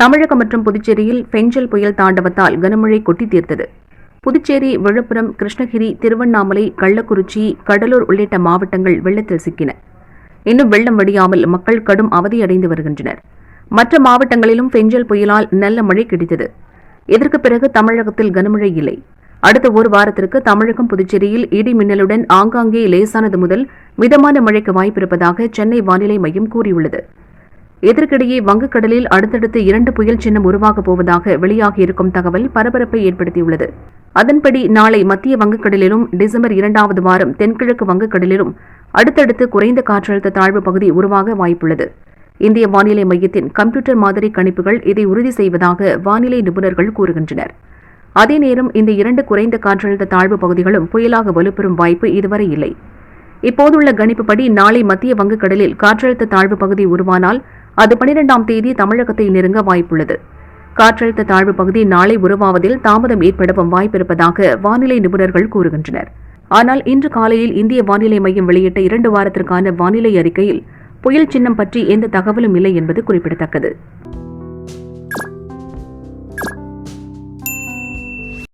தமிழகம் மற்றும் புதுச்சேரியில் பெஞ்சல் புயல் தாண்டவத்தால் கனமழை கொட்டி தீர்த்தது. புதுச்சேரி விழுப்புரம் கிருஷ்ணகிரி திருவண்ணாமலை கள்ளக்குறிச்சி கடலூர் உள்ளிட்ட மாவட்டங்கள் வெள்ளத்தில் சிக்கின. இன்னும் வெள்ளம் வடியாமல் மக்கள் கடும் அவதியடைந்து வருகின்றனர். மற்ற மாவட்டங்களிலும் பெஞ்சல் புயலால் நல்ல மழை கிடைத்தது. இதற்கு பிறகு தமிழகத்தில் கனமழை இல்லை. அடுத்த ஒரு வாரத்திற்கு தமிழகம் புதுச்சேரியில் இடி மின்னலுடன் ஆங்காங்கே லேசானது முதல் மிதமான மழைக்கு வாய்ப்பிருப்பதாக சென்னை வானிலை மையம் கூறியுள்ளது. இதற்கிடையே வங்கக்கடலில் அடுத்தடுத்து இரண்டு புயல் சின்னம் உருவாகப் போவதாக வெளியாகியிருக்கும் தகவல் பரபரப்பை ஏற்படுத்தியுள்ளது. அதன்படி நாளை மத்திய வங்கக்கடலிலும் டிசம்பர் இரண்டாவது வாரம் தென்கிழக்கு வங்கக்கடலிலும் அடுத்தடுத்து குறைந்த காற்றழுத்த தாழ்வு பகுதி உருவாக வாய்ப்புள்ளது. இந்திய வானிலை மையத்தின் கம்ப்யூட்டர் மாதிரி கணிப்புகள் இதை உறுதி செய்வதாக வானிலை நிபுணர்கள் கூறுகின்றனர். அதே நேரம் இந்த இரண்டு குறைந்த காற்றழுத்த தாழ்வு பகுதிகளும் புயலாக வலுப்பெறும் வாய்ப்பு இதுவரை இல்லை. இப்போதுள்ள கணிப்புப்படி நாளை மத்திய வங்கக்கடலில் காற்றழுத்த தாழ்வு பகுதி உருவானால் அது பனிரெண்டாம் தேதி தமிழகத்தை நெருங்க வாய்ப்புள்ளது. காற்றழுத்த தாழ்வு பகுதி நாளை உருவாவதில் தாமதம் ஏற்படவும் வாய்ப்பிருப்பதாக வானிலை நிபுணர்கள் கூறுகின்றனர். ஆனால் இன்று காலையில் இந்திய வானிலை மையம் வெளியிட்ட இரண்டு வாரத்திற்கான வானிலை அறிக்கையில் புயல் சின்னம் பற்றி எந்த தகவலும் இல்லை என்பது குறிப்பிடத்தக்கது.